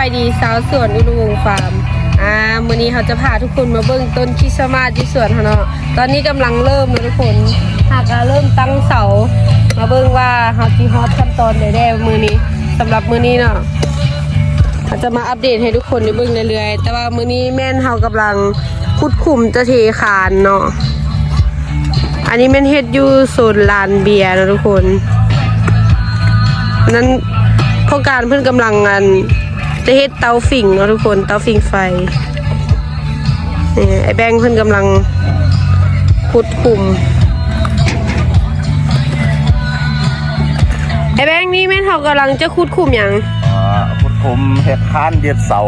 ายดีสาวสวนอุดมวงฟาร์มอ่ามื้อนี้เราจะพาทุกคนมาเบิ่งต้นคริสต์มาสที่สวนเขาเนาะตอนนี้กำลังเริ่มแล้วทุกคนหากเริ่มตั้งเสา มาเบิ่งว่าเฮาสิฮอตขั้นตอนใดได้มื้อนี้สำหรับมื้อนี้เนาะเราจะมาอัปเดตให้ทุกคนได้เบิ่งเรื่อยๆแต่ว่ามื้อนี้แม่นเฮากำลังขุดขุมจะเทคานเนาะอันนี้แม่นเฮ็ดอยู่โซนลานเบียร์นะทุกคนนั้นพอการเพื่อนกำลังงาน จะเฮ็ดเตาฝิ่งเนาะทุกคนเตาฝิ่งไฟนี่ไอ้แบงค์เพื่อนกำลังขุดคุมไอ้แบงค์นี่แม่นเขากำลังจะขุดคุมอย่างอ่าพุทธมเห็ดค้านยึดเสา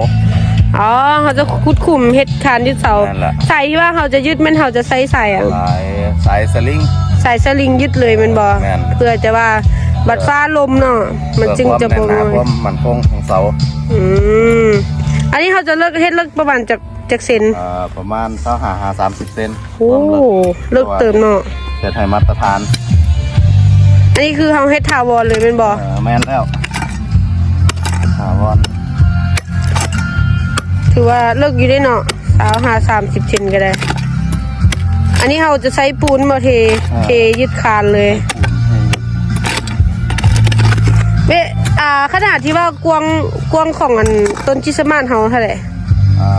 อ๋อเขาจะขุดคุมเฮ็ดคานยึดเสานั่นแหละใส่ที่ว่าเขาจะยึดแม่นเขาจะใส่ใส่อะสายสายสลิง ใส่สลิงยึดเลยแมันบอแม่น เพื่อจะว่าบัดฟ้าลมเนาะมันจึงจะเพื่บ่อความงแน่นหนาความมันคงของเสาอืมอันนี้เขาจะเลิกเฮ็ดเลิกประมาณจากจากเซนอ่าประมาณเท่าหาหาสามสิบเซนโอ้ความลึกเลิกเติมเนาะเห็ดให้มาตรฐานอันนี้คือเขาเฮ็ดทาวรเลยเป็นบอเออแม่นแล้วถาวรถือว่าเลิกอยู่ได้เนาะสาวหาสามสิบเซนก็ได้ อันนี้เขาจะใช้ปูนมาเทเทยึดคานเลยเว้อ่าขนาดที่ว่ากวางกวางของอันต้นจิสมานเขาเท่าไหร่อ่า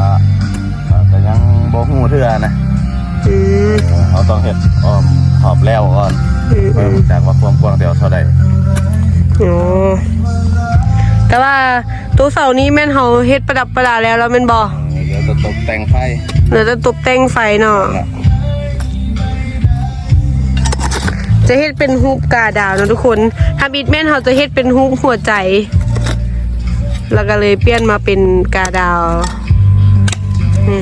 อ่าแต่ยังบ่หูเทื่อนะอืมเออเขาต้องเห็ดอ้อมขอบแล้วก่อนอืมเพื่อือมจากว่าความกว้างเดียวเท่าใดอ๋อแต่ว่าตัวเสานี้แม่นเขาเฮ็ดประดับประดาแล้วแล้วแม่นบอเดี๋ยวจะตกแต่งไฟเดี๋ยวจะตบแต่งไฟเนาะ จะเฮ็ดเป็นฮูปกาดาวนะทุกคนทำอิดแม่นเขาจะเฮ็ดเป็นฮูปหัวใจ แล้วก็เลยเปลี่ยนมาเป็นกาดาวนี่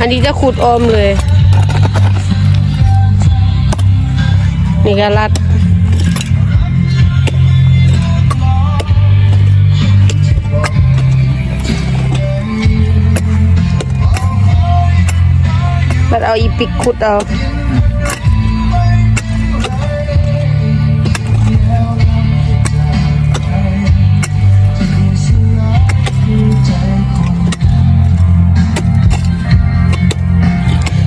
อันนี้จะขุดออมเลย นี่ก็รัด บัดเอาอีปิกขุดเอา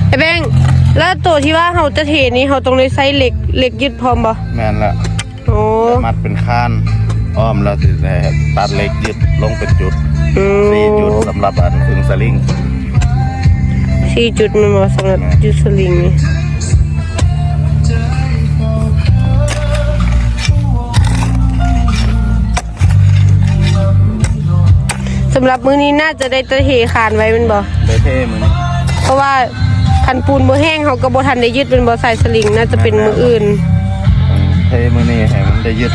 ไอ้แบงค์แล้วตัวที่ว่าเขาจะเทนี้เขาต้องเลยใช้เหล็กเหล็กยึดพร้อมบ่แม่นละโอ้มัดเป็นข้านอ้อมแล้วสิได้ตัดเหล็กยึดลงเป็นจุดอืสี่จุดมสำหรับอันพึงสลิง สี่จุดมันมาสำหรับยูสลิงนี่สำหรับมื้อนี้น่าจะได้ตะเทคานไว้แมันบ่ได้เท่มือนี้เพราะว่าคันปูนบ่แห้งเขาก็บ่ทันได้ยึดเป็นบ่ใส่สลิงน่าจะเป็นมืออื่น เท่มือนี้ให้มันได้ยึด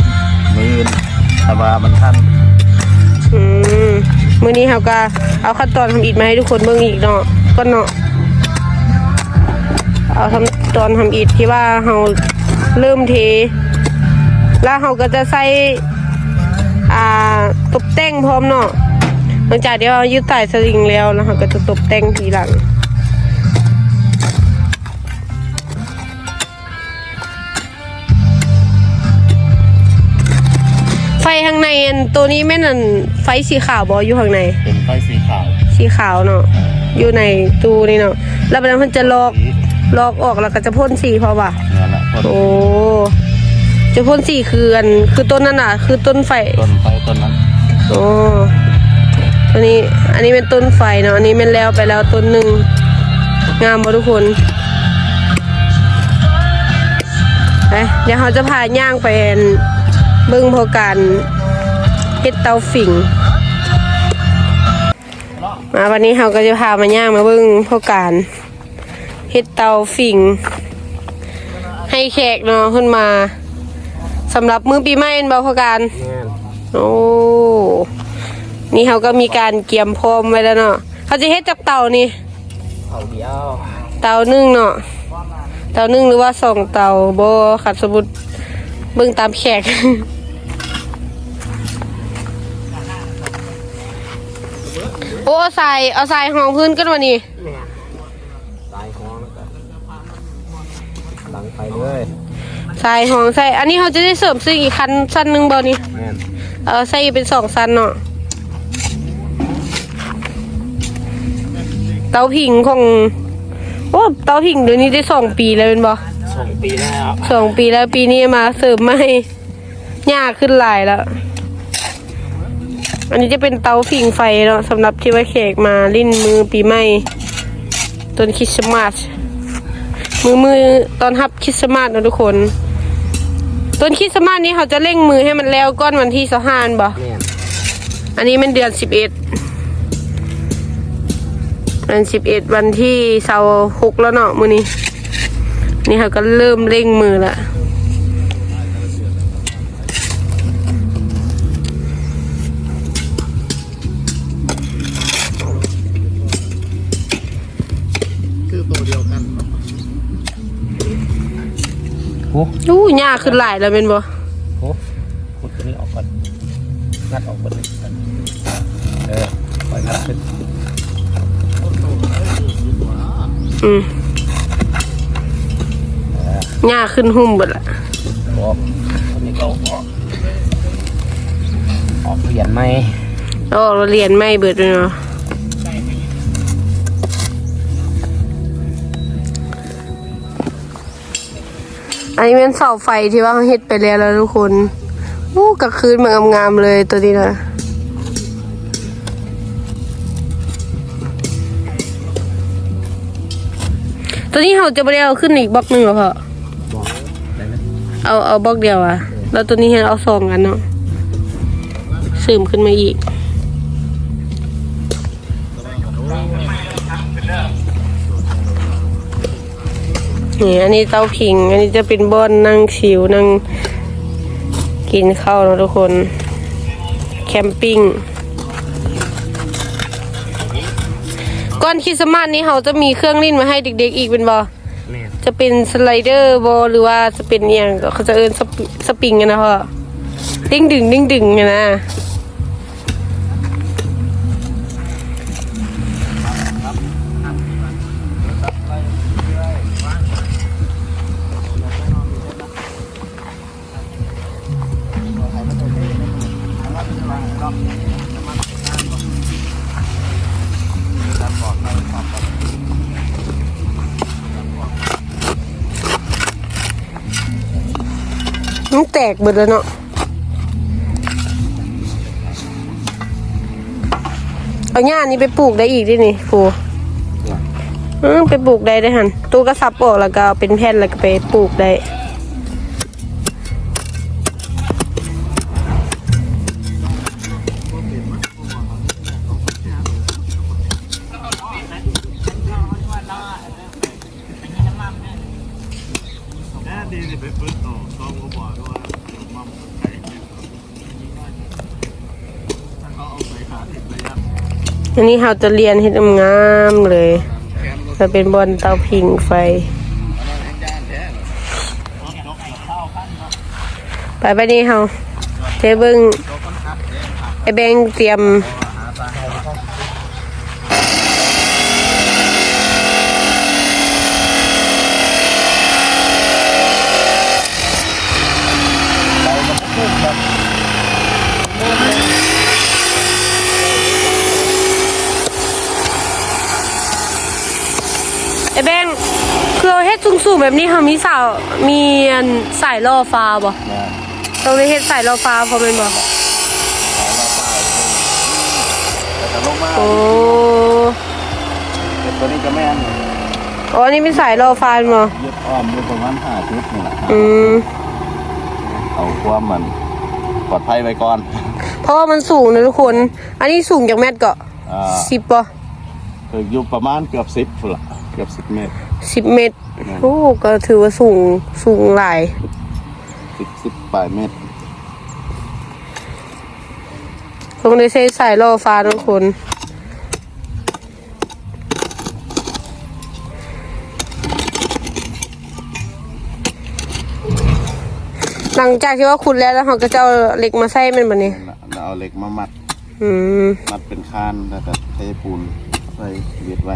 มืออื่นถ้าว่ามันทันอืมมื้อนี้เขาก็เอาขั้นตอนทำอิฐมาให้ทุกคนเบิ่งอีกเนาะก็เนาะ เอาทำตอนทำอิฐที่ว่าเราเริ่มเท แล้วเราก็จะใส่อ่าตกแต่งพร้อมเนาะหลังจากที่เรายึดใต้สลิงแล้วนะเราก็จะตกแต่งทีหลังไฟข้างในอันตัวนี้แม่นอันไฟสีขาวบออยู่ข้างใน เป็นไฟสีขาว สีขาวเนาะอยู่ในตู้นี่เนาะแล้วมันมันจะลอก ลอกออกแล้วก็จะพ่นสีเพราะว่านั่นแหละต้นโอ้จะพ่นสีคืออันคือต้นนั่นน่ะ คือต้นไฟต้นไฟต้นนั้นโอ้อันนี้อันนี้เป็นต้นไฟเนาะอันนี้เป็นแล้วไปแล้วต้นหนึ่งงามบ่ทุกคนไปเดี๋ยวเขาจะพาย่างไปอันเบิ่งพอการเฮ็ดเตาฝิ่ง มาวันนี้เราก็จะพามาย่างมาเบิ่งพอการ เฮ็ดเตาฝิ่ง ให้แขกเนาะขึ้นมาสำหรับมื้อปีใหม่เป็นบ่พอการโอ้นี่เขาก็มีการเกียมพร้อมไว้แล้วเนาะเขาจะเฮ็ดจากเตานี่เผาเดียวเตานึ่งเนาะเตานึ่งหรือว่าสองเตาบ่ขัดสมุดเบิ่งตามแขกโอ้เอาใส่เอาใส่ห้องพื้นกันวันนี้ ตาย ห้องแล้วก็หลังไฟเลยสายห้องใส่ อันนี้เขาจะได้เสริมซึ่งอีกคันสั้นหนึงบ่นี่แม่นเออใส่เป็นสองสั้นเนาะเตาผิงของโอ้เตาผิงเดี๋ยวนี้ได้สองปีแล้วเป็นบ่สองปีแล้วสองปีแล้วปีนี้มาเสริมไม่ยากขึ้นหลายแล้ว อันนี้จะเป็นเตาผิงไฟเนาะสำหรับที่ว่าแขกมาลิ้นมือปีใหม่ต้นคริสต์มาส มือมือตอนฮับคริสต์มาสนะทุกคน ต้นคริสต์มาสนี้เขาจะเร่งมือให้มันแล้วก้อนวันที่สหานบ่แม่นอันนี้มันเดือนสิบเอ็ดวันสิบเอ็ดวันที่เสาร์หกแล้วเนาะมือนี้ นี่เขาก็เริ่มเร่งมือละ คือตัวเดียวกัน โอ้อู้ยากขึ้นหลายแล้วเป็นบ่โหขุดตัวนี้ออกก่อนงัดออกหมดเลยเออปล่อยงัดขึ้นอืมยากขึ้นหุ่มหมดละออกตัวนี้ก็ออกออกเปลี่ยนไหมอ๋อเราเรียนไม่เบิดเลยเนาะ อันนี้เป็นเสาไฟที่ว่าเขาเฮ็ดไปแล้วแล้วทุกคนอู้กลางคืนมันงามๆเลยตัวนี้นะตัวนี้เขาจะไม่ได้เอาขึ้นอีกบล็อกหนึ่งหรอพ่อบอกได้ไหมเอาเอาบล็อกเดียวอะแล้วตัวนี้ให้เอาสองกันเนาะซึมขึ้นมาอีก นี่อันนี้เตาผิง อันนี้จะเป็นบ้อนนั่งชิวนั่งกินข้าวเนาะทุกคน แคมปิ้งก่อนคริสต์มาสนี้เขาจะมีเครื่องเล่นมาให้เด็กๆอีกเป็นบอแม่นจะเป็นสไลเดอร์บอลหรือว่าจะเป็นอหย่างเขาจะเอินสปสปริงกันนะพ่อดิ้งดึงดิ้งดึงกันนะ กเบิดแล้วเนาะเอาหญ้านี้ไปปลูกได้อีกดินี่ครูอืมไปปลูกได้ได้หันตู้กระสับออกแล้วก็เอาเป็นแผ่นแล้วก็ไปปลูกได้ นี้เราจะเรียนเฮ็ดงามเลยจะเป็นบอลเตาผิงไฟ ไปไปนี่เขาเทเบิ้งไอแบงเตรียม ไอแบงค์คือเราเฮ็ด สูงๆแบบนี้เขามีสาวมีอันสายล่อฟ้าบ่แม่นต้องได้เฮ็ดสายล่อฟ้าพอเป็นบ่แต่ลงมาโอ้เก็บตัวนี้ก็แม่นอ๋ออันนี้เป็นสายล่อฟ้าบ่ยึดอ้อมอยู่ประมาณห้าชุดนี่แหละอืมเอาความมันปลอดภัยไว้ก่อน เพราะว่ามันสูงนะทุกคน อันนี้สูงจากแมตรก็อ่าสิบบ่ถึงอยู่ประมาณเกือบสิบฝุ่นละเกือบสิบเมตร สิบเมตร โอ้ก็ถือว่าสูงสูงหลายสิบสิบปลายเมตรต้องได้ใช้สายล่อฟ้าทุกคนหลังจากที่ว่าขุดแล้วแล้วเขาก็จะเอาเหล็กมาใส่มันแบบนี้แล้วเอาเหล็กมามัด อืม มัดเป็นคานแล้วก็เทปูนใส่เวียดไว้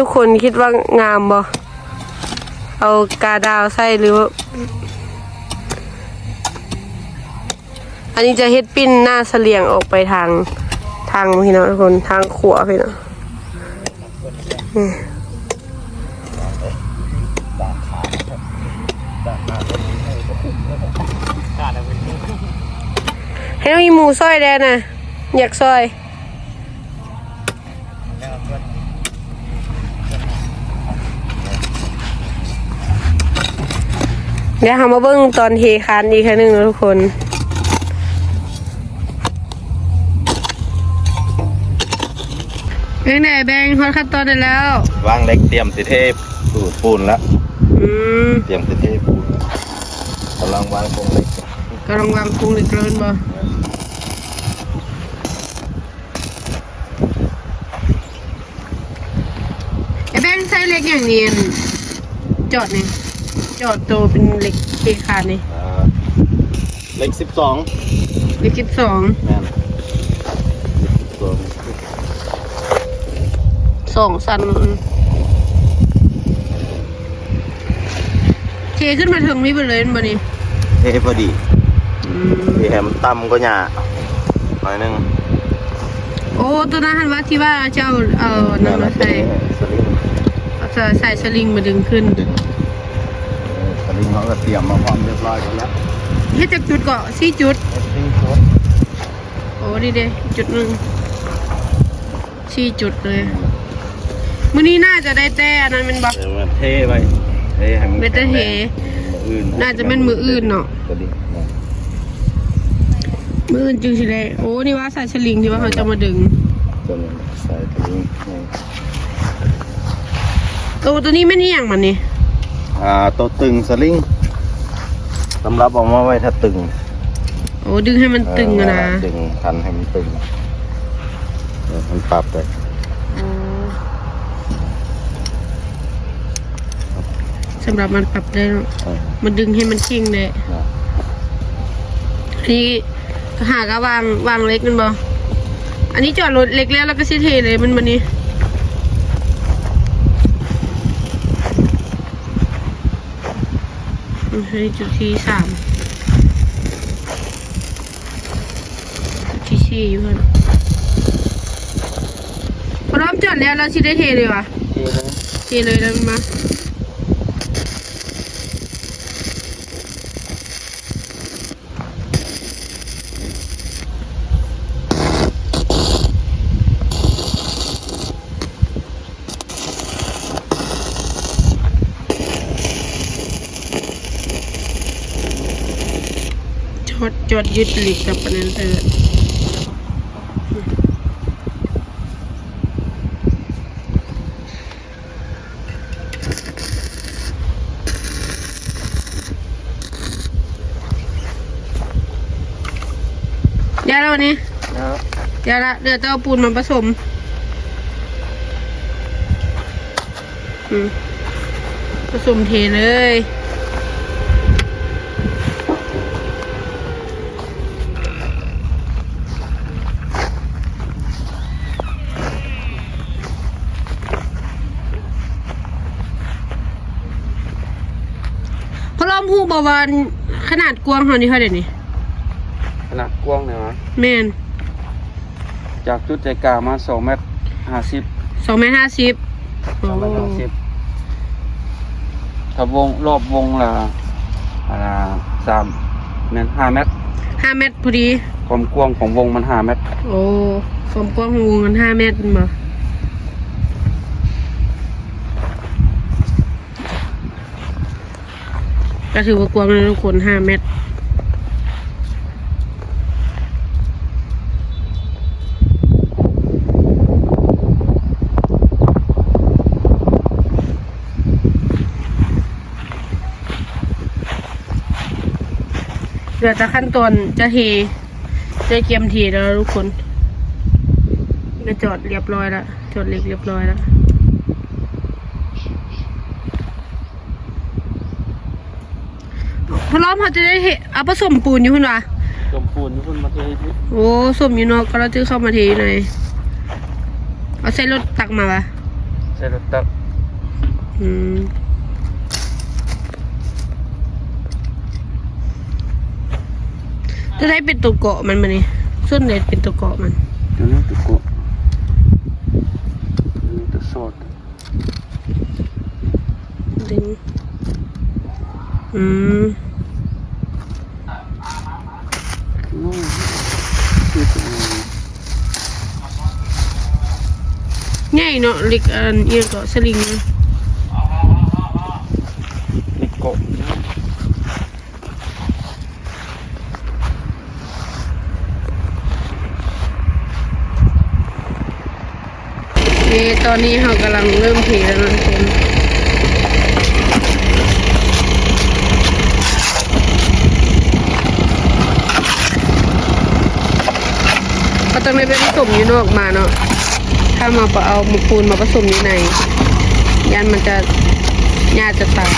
ทุกคนคิดว่างามบ่เอากาดาวใส่หรือว่าอันนี้จะเฮ็ดปิ้นหน้าเสลียงออกไปทางทางพี่น้องทุกคนทางขวาพี่น้องนี่ด่างขาด่างขาตัวนี้ให้ขาะเป็นให้น้องอีหมูซอยแดนนะอยากซอย แล้วก็ เดี๋ยวเรามาเบิ้งตอนเทคานอีกครั้งหนึ่งนะทุกคนเป็นไงแบงค์ฮอดขั้นตอนได้แล้ว วางเล็กเตรียมสิเทพสูตรปูนแล้วอืมเตรียมสิเทพปูนแล้วกำลังวางโครงเหล็กกำลังวางกรุงเหล็กเกินบ่ไอ้แบงค์ใช้เหล็กอย่างเนียนจอดนี่ จอดโตเป็นเหล็กเทคานนี่อ่าเล็กสิบสองเหล็กสิบสองแม่นสิบสองสองสันเทขึ้นมาถึงนี่ไปเลยบ่นี่เทพอดีอืมเทแฮมต่ำก็หยาหน่อยหนึงโอ้ตัวนั้นหันว่าที่ว่าเจ้าเอานั่นมาใส่สลิงเอาใส่สลิงมาดึงขึ้น ดึงเออส ลิงเขาก็เตรียมมาพร้อมเรียบร้อยกันแล้วเฮ็ดจากจุดเกาะสี่จุดสลิงโคตรโอ้ดีเด้จุดหนึ่งสี่จุดเลยมื้อนี้น่าจะได้แต่อันนั้นเป็นบัก เดี๋ยวมาเทไปเทให้มันเวทเทมืออื่นน่าจะเป็นมืออื่นเนาะสลิงเนี่ยมื้ออื่นจึงสิได้โอ้นี่ว่าใส่สลิงที่ว่าเขาจะมาดึงตัวนี้ใส่สลิงเนี่ยโอ้ตัวนี้ไม่นี่อย่างมันนี่ อ่าตัวตึงสลิงสำหรับเอามาไว้ถ้าตึงโอ้ดึงให้มันตึงอะนะเดึงคันให้มันตึงเออมันปรับเลยอ๋อสำหรับมันปรับได้เนาะเออมันดึงให้มันชิ่งเลยนะอันนี้หากะวางวางเล็กมันบ่อันนี้จอดรถเล็กแล้วแล้วก็สิเทเลยมันมันนี้อืมอั นนี้จุดที่สามจุดที่สี่อยู่เพื่อนพร้อมจอดแล้วเราสิได้เทเลยวะเทเลยเทเลยแล้วมา จอดจอดยึดเหล็กกับอันนั้นเถอะเดี๋ยวแล้ววันนี้นะเดี๋ยวละเดี๋ยวจะเอาปูนมาผสม อืมผสมเทเลย พอล้อมหูบา วานขนาดกว้างเท่านี้เท่าเดี๋ยวนี้ขนาดกว้างเนี่ยวะแม่นจากจุดใจกลางมาสองเมตรห้าสิบสองเมตรห้าสิบสองเมตรห้าสิบถ้าวงรอบวงละอ่าสามเมตรห้าเมตรห้าเมตรพอดี ความกว้างของวงมันห้าเมตร โอ้ความกว้างของวงมันห้าเมตรมา ก็ถือว่ากว้างเลยทุกคนห้าเมตรเหลือแต่ขั้นตอนจะเทจะเกียมเทแล้วทุกคนก็จอดเรียบร้อยแล้วจอดเล็กเรียบร้อยแล้ว พร้อมเขาจะได้เทเอาผสมปูนอยู่คุณวะจมปูนขึ้นมาเทที่โอ้สมอยู่เนอกก็เราจะเข้ามาเทอยู่ไหนเอาใส่รถตักมาวะใช้ช้รถตักอืมจะได้เป็นตัวเกาะมันมานี่ส่วนไหนเป็นตัวเกาะมันตัวนี้ตัวโกะตัวนี้ตัวโซดดึงอืม นู่นคือตัวนี้ ง่ายเนาะเล็กอันเอียงก็ สลิงนะนี่โกะนะเอตอนนี้เรากำลังเริ่มเทแล้วนะทุกคน ต้องได้ไปผสมอยู่นอกมาเนาะ ถ้ามาเอาหมูปูนมาผสมอยู่ใน ยันมันจะญาจะตาย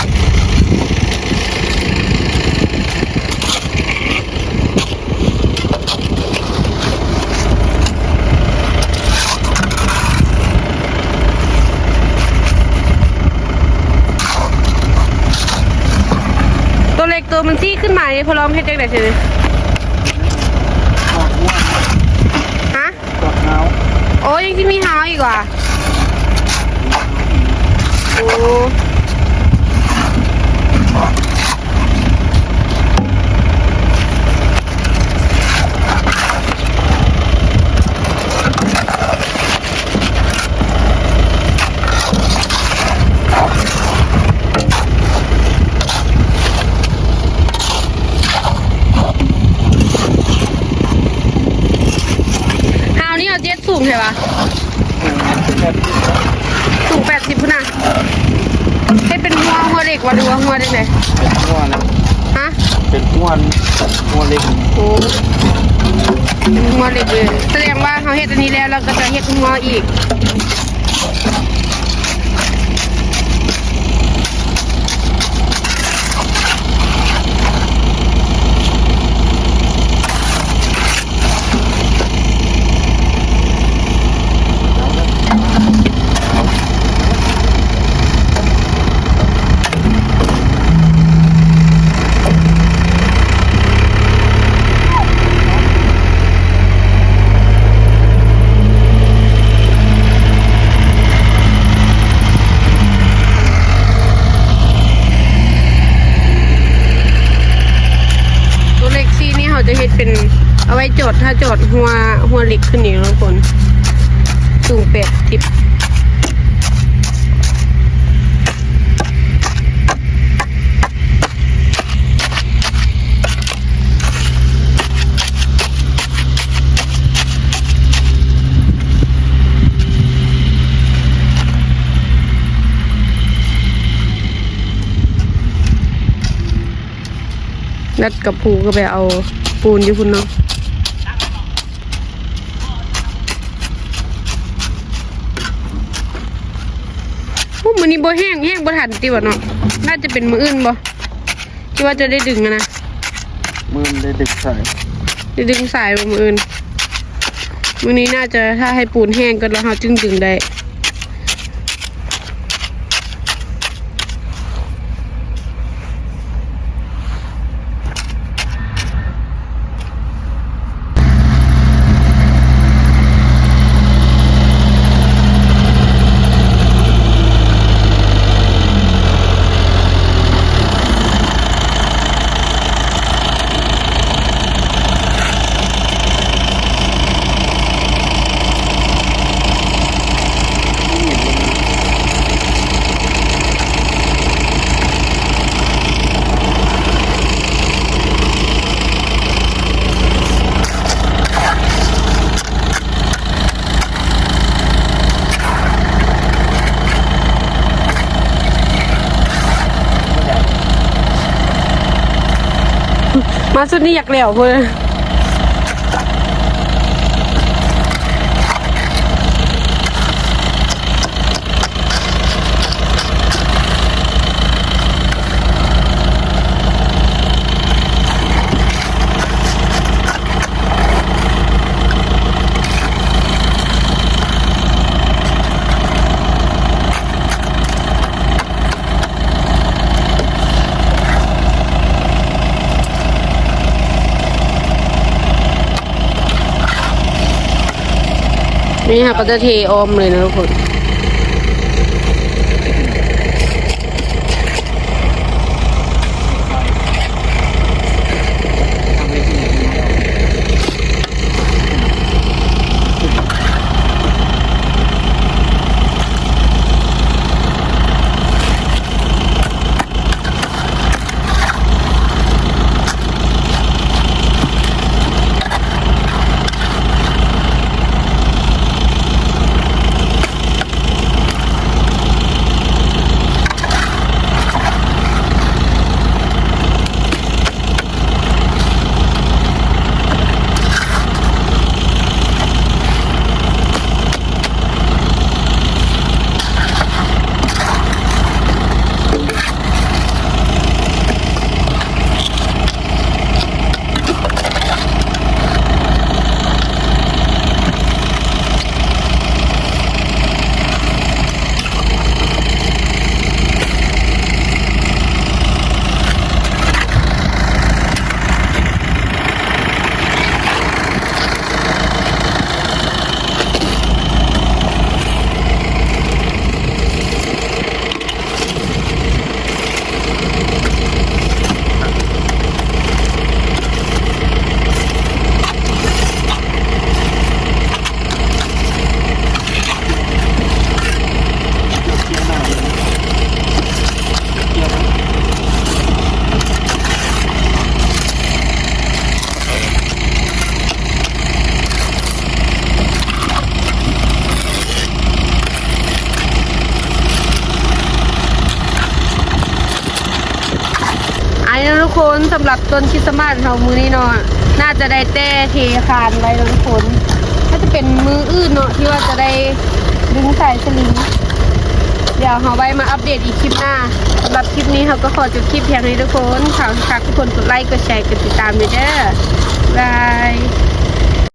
ตัวเล็กตัวมันซี่ขึ้นมาเนี่ยพอลองให้แจ็คได้ใช่ไหม กอดอ้วน ฮะ กอดเงา โอ้ยังที่ ดีกว่า โอ้เฮานี่เอาเจ็ดสูงใช่ปะ แบบ สูงแปดสิบพุ่นน่ะให้เป็นหัวหัวเด็ก วะหรือว่าหัวเด็กไหนเป็นอ้วนนะฮะเป็นอ้วนอ้วนเล็กโอ้เป็นหัวเด็กเลยแสดงว่าเขาเฮ็ดอันนี้แล้วเราก็จะเฮ็ดหัวอีก ตัวเล็กซี่นี่เขาจะเฮ็ดเป็นเอาไว้ จอดถ้าจอดหัวหัวเล็กขึ้นอีกแล้วคนสูงแปดสิบนัดกับภูก็ไปเอาปูนอยู่พุ่นเนาะพวกมั นนี้บ่แห้งแห้งบ่ทันติวะเนาะน่าจะเป็นมืออื่นบ่ที่ว่าจะได้ดึงอะนะมือมันได้ดึกใส่จะดึงสายไปมืออื่นวันนี้น่าจะถ้าให้ปูนแห้งก็แล้วเราจึงดึงได้ มาสุดนี้อยากเหลวเพื่อ นี่ค่ะก็จะเทออมเลยนะทุกคนำหรับต้นคริสต์มาสเรามือนี้เนาะน่าจะได้แต่เทคานไว้นะทุกคนถ้าจะเป็นมืออื่นเนาะที่ว่าจะได้ดึงสายสลิงเดี๋ยวเราไว้มาอัปเดตอีกคลิปหน้าสำหรับคลิปนี้เราก็ขอจบคลิปเพียงเท่านี้ทุกคนขอฝากทุกคนกดไลค์กดแชร์กดติดตามด้วยเด้อบาย